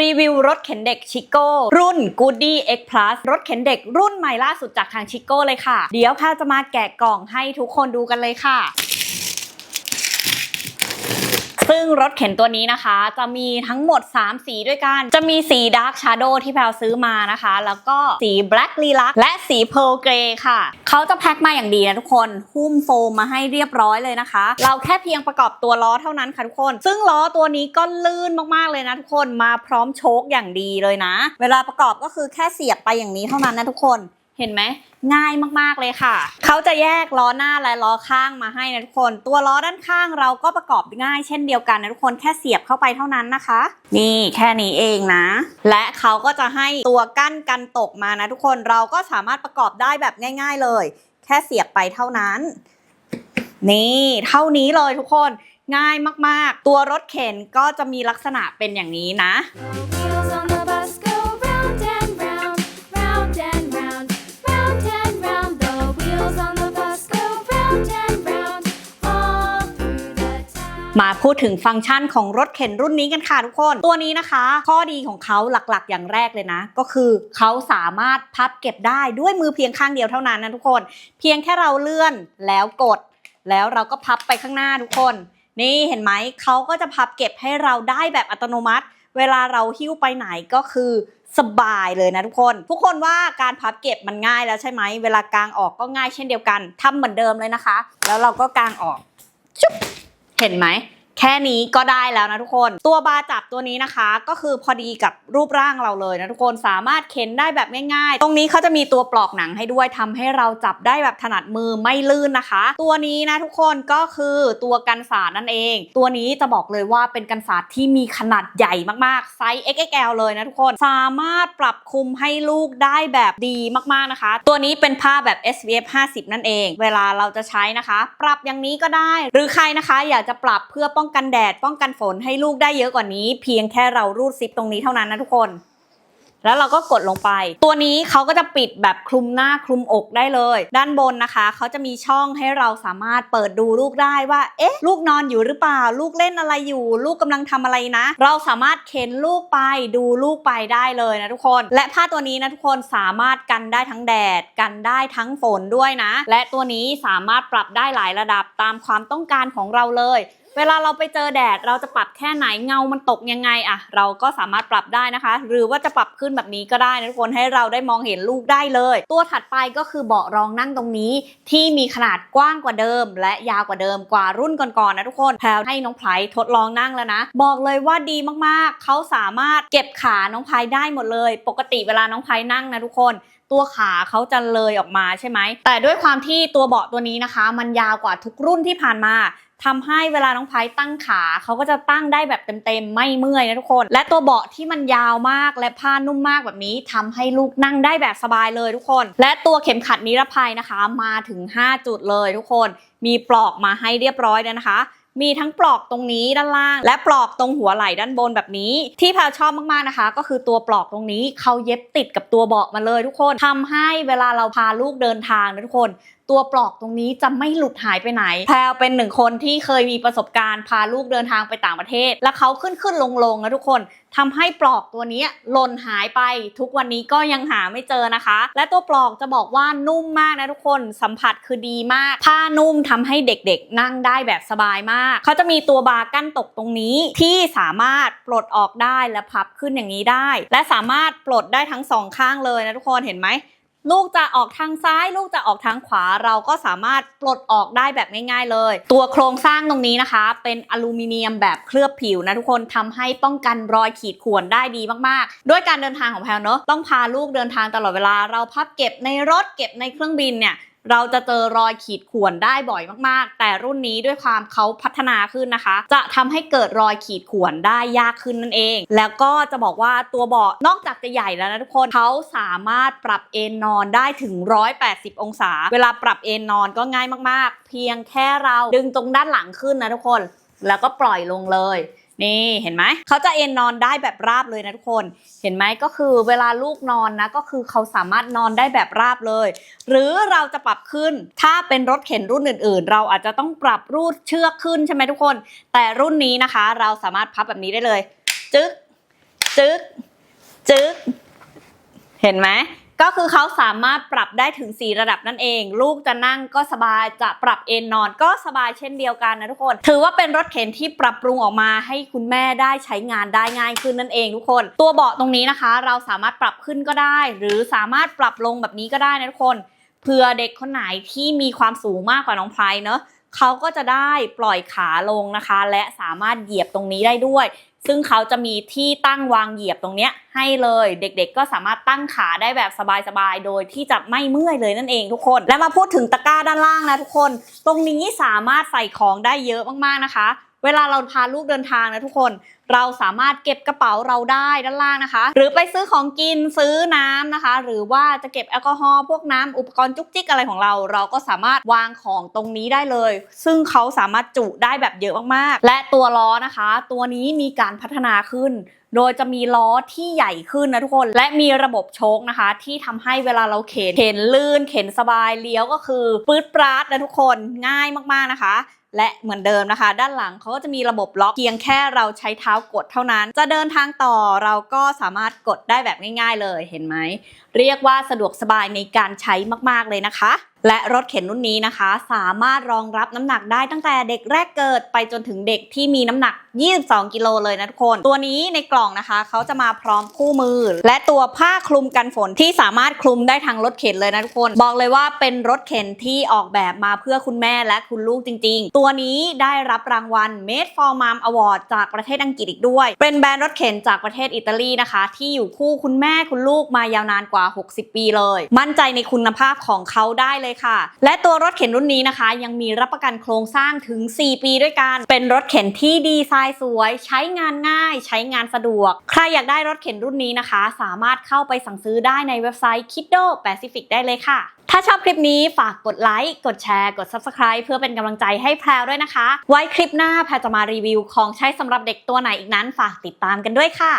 รีวิวรถเข็นเด็กชิโก้รุ่น Goody X Plus รถเข็นเด็กรุ่นใหม่ล่าสุดจากทางชิโก้เลยค่ะ เดี๋ยวแพาจะมาแกะกล่องให้ทุกคนดูกันเลยค่ะ ซึ่งรถเข็นตัวนี้นะคะ จะมีทั้งหมด 3 สีด้วยกัน จะมีสี Dark Shadow ที่แพลซื้อมานะคะ แล้วก็สี Black Lilac และสี Pearl Grey ค่ะ เขาจะแพ็คมาอย่างดีนะทุกคน หุ้มโฟมมาให้เรียบร้อยเลยนะคะ เราแค่เพียงประกอบตัวล้อเท่านั้นค่ะทุกคน ซึ่งล้อตัวนี้ก็ลื่นมากๆเลยนะทุกคนมาพร้อมโชคอย่างดีเลยนะ เวลาประกอบก็คือแค่เสียบไปอย่างนี้เท่านั้นนะทุกคน เห็นไหมง่ายมากๆเลยค่ะ เขาจะแยกล้อหน้าและล้อข้างมาให้นะทุกคน ตัวล้อด้านข้างเราก็ประกอบง่ายเช่นเดียวกันนะทุกคนแค่เสียบเข้าไปเท่านั้นนะคะ นี่แค่นี้เองนะ และเขาก็จะให้ตัวกั้นกันตกมานะทุกคนเราก็สามารถประกอบได้แบบง่าย ๆเลย แค่เสียบไปเท่านั้น นี่เท่านี้เลยทุกคนง่ายมากๆ ตัวรถเข็นก็จะมีลักษณะเป็นอย่างนี้นะ พูดถึงฟังก์ชันของรถเข็นรุ่นนี้กันค่ะทุกคน ตัวนี้นะคะ ข้อดีของเขาหลักๆ อย่างแรกเลยนะ ก็คือเขาสามารถพับเก็บได้ด้วยมือเพียงข้างเดียวเท่านั้นนะทุกคน เพียงแค่เราเลื่อนแล้วกด แล้วเราก็พับไปข้างหน้าทุกคน นี่เห็นไหมเขาก็จะพับเก็บให้เราได้แบบอัตโนมัติ เวลาเราหิ้วไปไหนก็คือสบายเลยนะทุกคน ทุกคนว่าการพับเก็บมันง่ายแล้วใช่ไหม เวลากางออกก็ง่ายเช่นเดียวกันทำเหมือนเดิมเลยนะคะ แล้วเราก็กางออก เห็นไหม แค่นี้ก็ได้แล้วนะทุกคน ตัวบาจับตัวนี้นะคะ ก็คือพอดีกับรูปร่างเราเลยนะทุกคนสามารถเข็นได้แบบง่าย ๆ ตรงนี้เขาจะมีตัวปลอกหนังให้ด้วยทำให้เราจับได้แบบถนัดมือไม่ลื่นนะคะ ตัวนี้นะทุกคนก็คือตัวกันสาดนั่นเอง ตัวนี้จะบอกเลยว่าเป็นกันสาดที่มีขนาดใหญ่มากๆไซส์ XXL เลยนะทุกคนสามารถปรับคุมให้ลูกได้แบบดีมากๆนะคะ ตัวนี้เป็นผ้าแบบ SPF 50 นั่นเอง เวลาเราจะใช้นะคะ ปรับอย่างนี้ก็ได้ หรือใครนะคะ อยากจะปรับเพื่อป้ององกันแดดป้องกันฝนให้ลูกได้เยอะกว่านี้ เพียงแค่เรารูดซิปตรงนี้เท่านั้นนะทุกคน แล้วเราก็กดลงไป ตัวนี้เขาก็จะปิดแบบคลุมหน้าคลุมอกได้เลย ด้านบนนะคะ เขาจะมีช่องให้เราสามารถเปิดดูลูกได้ว่า เอ๊ะ ลูกนอนอยู่หรือเปล่า ลูกเล่นอะไรอยู่ ลูกกำลังทำอะไรนะ เราสามารถเข็นลูกไปดูลูกไปได้เลยนะทุกคน และผ้าตัวนี้นะทุกคนสามารถกันได้ทั้งแดด กันได้ทั้งฝนด้วยนะ และตัวนี้สามารถปรับได้หลายระดับตามความต้องการของเราเลย เวลาเราไปเจอแดดเราจะปรับแค่ไหนเงามันตกยังไงอะเราก็สามารถปรับได้นะคะ หรือว่าจะปรับขึ้นแบบนี้ก็ได้นะทุกคนให้เราได้มองเห็นลูกได้เลย ตัวถัดไปก็คือเบาะรองนั่งตรงนี้ ที่มีขนาดกว้างกว่าเดิม และยาวกว่าเดิมกว่ารุ่นก่อนๆนะทุกคนแพลวให้น้องไพรทดลองนั่งแล้วนะ บอกเลยว่าดีมากๆ เขาสามารถเก็บขาน้องไพรได้หมดเลย ปกติเวลาน้องไพรนั่งนะทุกคน ตัวขาเขาจะเลยออกมาใช่ไหม แต่ด้วยความที่ตัวเบาะตัวนี้นะคะ มันยาวกว่าทุกรุ่นที่ผ่านมาทำให้เวลาน้องไพรตั้งขาเขาก็จะตั้งได้แบบเต็มๆ ไม่เมื่อยนะทุกคน และตัวเบาะที่มันยาวมากและผ้านุ่มมากแบบนี้ทำให้ลูกนั่งได้แบบสบายเลยทุกคน และตัวเข็มขัดนิรภัยนะคะ มาถึง 5 จุดเลยทุกคน มีปลอกมาให้เรียบร้อยแล้วนะคะ มีทั้งปลอกตรงนี้ด้านล่าง และปลอกตรงหัวไหล่ด้านบนแบบนี้ ที่แพลชอบมากๆนะคะ ก็คือตัวปลอกตรงนี้เขาเย็บติดกับตัวเบาะมาเลยทุกคนทำให้เวลาเราพาลูกเดินทางนะทุกคนตัวปลอกตรงนี้จะไม่หลุดหายไปไหน แพลวเป็นหนึ่งคนที่เคยมีประสบการณ์พาลูกเดินทางไปต่างประเทศ แล้วเขาขึ้นขึ้นลงลงนะทุกคนทำให้ปลอกตัวนี้หล่นหายไป ทุกวันนี้ก็ยังหาไม่เจอนะคะ และตัวปลอกจะบอกว่านุ่มมากนะทุกคนสัมผัสคือดีมาก ผ้านุ่มทำให้เด็กๆ นั่งได้แบบสบายมาก เขาจะมีตัวบาร์กั้นตกตรงนี้ที่สามารถปลดออกได้และพับขึ้นอย่างนี้ได้ และสามารถปลดได้ทั้งสองข้างเลยนะทุกคนเห็นไหม ลูกจะออกทางซ้าย ลูกจะออกทางขวา เราก็สามารถปลดออกได้แบบง่ายๆเลย ตัวโครงสร้างตรงนี้นะคะ เป็นอลูมิเนียมแบบเคลือบผิวนะทุกคนทำให้ป้องกันรอยขีดข่วนได้ดีมากๆ ด้วยการเดินทางของแพลเนาะต้องพาลูกเดินทางตลอดเวลา เราพับเก็บในรถเก็บในเครื่องบินเนี่ย เราจะเจอรอยขีดข่วนได้บ่อยมากๆ แต่รุ่นนี้ด้วยความเขาพัฒนาขึ้นนะคะ จะทำให้เกิดรอยขีดข่วนได้ยากขึ้นนั่นเอง แล้วก็จะบอกว่าตัวเบาะนอกจากจะใหญ่แล้วนะทุกคนเขาสามารถปรับเอนนอนได้ถึง 180 องศา เวลาปรับเอนนอนก็ง่ายมากๆ เพียงแค่เราดึงตรงด้านหลังขึ้นนะทุกคน แล้วก็ปล่อยลงเลย นี่เห็นไหมเขาจะเอนนอนได้แบบราบเลยนะทุกคน เห็นไหมก็คือเวลาลูกนอนนะก็คือเขาสามารถนอนได้แบบราบเลย หรือเราจะปรับขึ้นถ้าเป็นรถเข็นรุ่นอื่น ๆ เราอาจจะต้องปรับรูดเชือกขึ้นใช่ไหมทุกคน แต่รุ่นนี้นะคะ เราสามารถพับแบบนี้ได้เลย จึ๊กจึ๊กจึ๊กเห็นไหม ก็คือเขาสามารถปรับได้ถึง 4 ระดับนั่นเอง ลูกจะนั่งก็สบายจะปรับเอนนอนก็สบายเช่นเดียวกันนะทุกคน ถือว่าเป็นรถเข็นที่ปรับปรุงออกมาให้คุณแม่ได้ใช้งานได้ง่ายขึ้นนั่นเองทุกคน ตัวเบาะตรงนี้นะคะ เราสามารถปรับขึ้นก็ได้ หรือสามารถปรับลงแบบนี้ก็ได้นะทุกคนเผื่อเด็กคนไหนที่มีความสูงมากกว่าน้องไพรเนอะ เขาก็จะได้ปล่อยขาลงนะคะ และสามารถเหยียบตรงนี้ได้ด้วย ซึ่งเขาจะมีที่ตั้งวางเหยียบตรงเนี้ยให้เลย เด็กๆ ก็สามารถตั้งขาได้แบบสบายๆ โดยที่จะไม่เมื่อยเลยนั่นเองทุกคน และมาพูดถึงตะกร้าด้านล่างนะทุกคน ตรงนี้สามารถใส่ของได้เยอะมากๆนะคะ เวลาเราพาลูกเดินทางนะทุกคน เราสามารถเก็บกระเป๋าเราได้ด้านล่างนะคะ หรือไปซื้อของกินซื้อน้ำนะคะ หรือว่าจะเก็บแอลกอฮอล์พวกน้ำอุปกรณ์จุกจิกอะไรของเรา เราก็สามารถวางของตรงนี้ได้เลย ซึ่งเขาสามารถจุได้แบบเยอะมากๆ และตัวล้อนะคะ ตัวนี้มีการพัฒนาขึ้นโดยจะมีล้อที่ใหญ่ขึ้นนะทุกคน และมีระบบโชคนะคะ ที่ทำให้เวลาเราเข็นเข็นลื่น เข็นสบายเลี้ยวก็คือปื๊ดปราดนะทุกคนง่ายมากๆนะคะ และเหมือนเดิมนะคะ ด้านหลังเขาก็จะมีระบบล็อกเพียงแค่เราใช้เท้ากดเท่านั้น จะเดินทางต่อเราก็สามารถกดได้แบบง่ายๆเลยเห็นไหม เรียกว่าสะดวกสบายในการใช้มากๆเลยนะคะ และรถเข็นรุ่นนี้นะคะ สามารถรองรับน้ำหนักได้ตั้งแต่เด็กแรกเกิดไปจนถึงเด็กที่มีน้ำหนัก 22 กิโลเลยนะทุกคน ตัวนี้ในกล่องนะคะเขาจะมาพร้อมคู่มือ และตัวผ้าคลุมกันฝนที่สามารถคลุมได้ทั้งรถเข็นเลยนะทุกคน บอกเลยว่าเป็นรถเข็นที่ออกแบบมาเพื่อคุณแม่และคุณลูกจริง ๆ ตัววนี้ได้รับรางวัล Made for Mom Award จากประเทศอังกฤษอีกด้วย เป็นแบรนด์รถเข็นจากประเทศอิตาลีนะคะ ที่อยู่คู่คุณแม่คุณลูกมายาวนานกว่า 60 ปีเลย มั่นใจในคุณภาพของเขาได้เลยค่ะ และตัวรถเข็นรุ่นนี้นะคะ ยังมีรับประกันโครงสร้างถึง 4 ปีด้วยกัน เป็นรถเข็นที่ดีไซน์สวย ใช้งานง่าย ใช้งานสะดวก ใครอยากได้รถเข็นรุ่นนี้นะคะ สามารถเข้าไปสั่งซื้อได้ในเว็บไซต์ Kiddo Pacific ได้เลยค่ะ ถ้าชอบคลิปนี้ฝากกดไลค์ กดแชร์ กด Subscribe เพื่อเป็นกำลังใจให้แพรวด้วยนะคะ ไว้คลิปหน้าแพรจะมารีวิวของใช้สำหรับเด็กตัวไหนอีกนั้น ฝากติดตามกันด้วยค่ะ